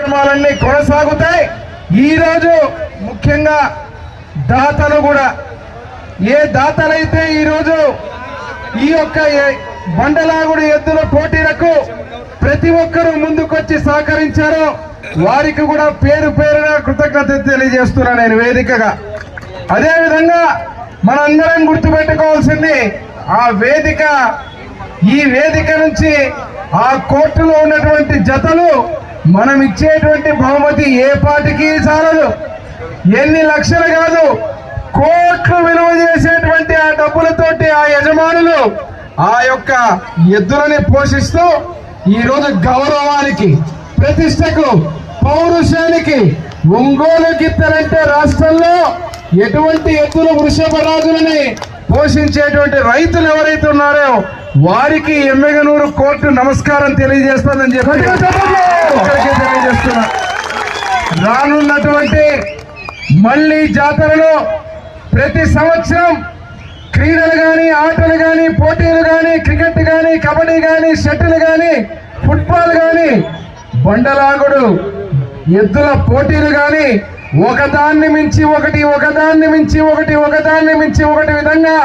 కార్యక్రమాలన్నీ కొనసాగుతాయి. ఈ రోజు ముఖ్యంగా దాతలు కూడా ఏ దాతలైతే ఈ రోజు ఈ యొక్క ఏ- బండలాగుడు ఎద్దుల పోటీలకు ప్రతి ఒక్కరూ ముందుకొచ్చి సహకరించారో వారికి కూడా పేరు పేరున కృతజ్ఞత తెలియజేస్తున్నా నేను వేదికగా. అదేవిధంగా మనందరం గుర్తుపెట్టుకోవాల్సింది ఆ వేదిక ఈ వేదిక నుంచి ఆ కోర్టులో ఉన్నటువంటి జతలు మనం ఇచ్చేటువంటి బహుమతి ఏ పాటికి చాలదు. ఎన్ని లక్షలు కాదు కోట్లు విలువ చేసేటువంటి ఆ డబ్బులతోటి ఆ యజమానులు ఆ యొక్క ఎద్దులని పోషిస్తూ ఈరోజు గౌరవానికి ప్రతిష్టకు పౌరుషానికి ఒంగోలు గిత్తలంటే రాష్ట్రంలో ఎటువంటి ఎద్దులు వృషభ రాజులని పోషించేటువంటి రైతులు ఎవరైతే ఉన్నారో వారికి ఎమ్మెగనూరు కోర్టు నమస్కారం తెలియజేస్తుందని చెప్పి తెలియజేస్తున్నా. రానున్నటువంటి మళ్ళీ జాతరలో ప్రతి సంవత్సరం క్రీడలు కానీ ఆటలు కానీ పోటీలు కానీ క్రికెట్ కానీ కబడ్డీ కానీ షటిల్ కానీ ఫుట్బాల్ కానీ బండలాగుడు ఎద్దుల పోటీలు కానీ ఒకదాన్ని మించి ఒకటి ఒకదాన్ని మించి ఒకటి ఒకదాన్ని మించి ఒకటి విధంగా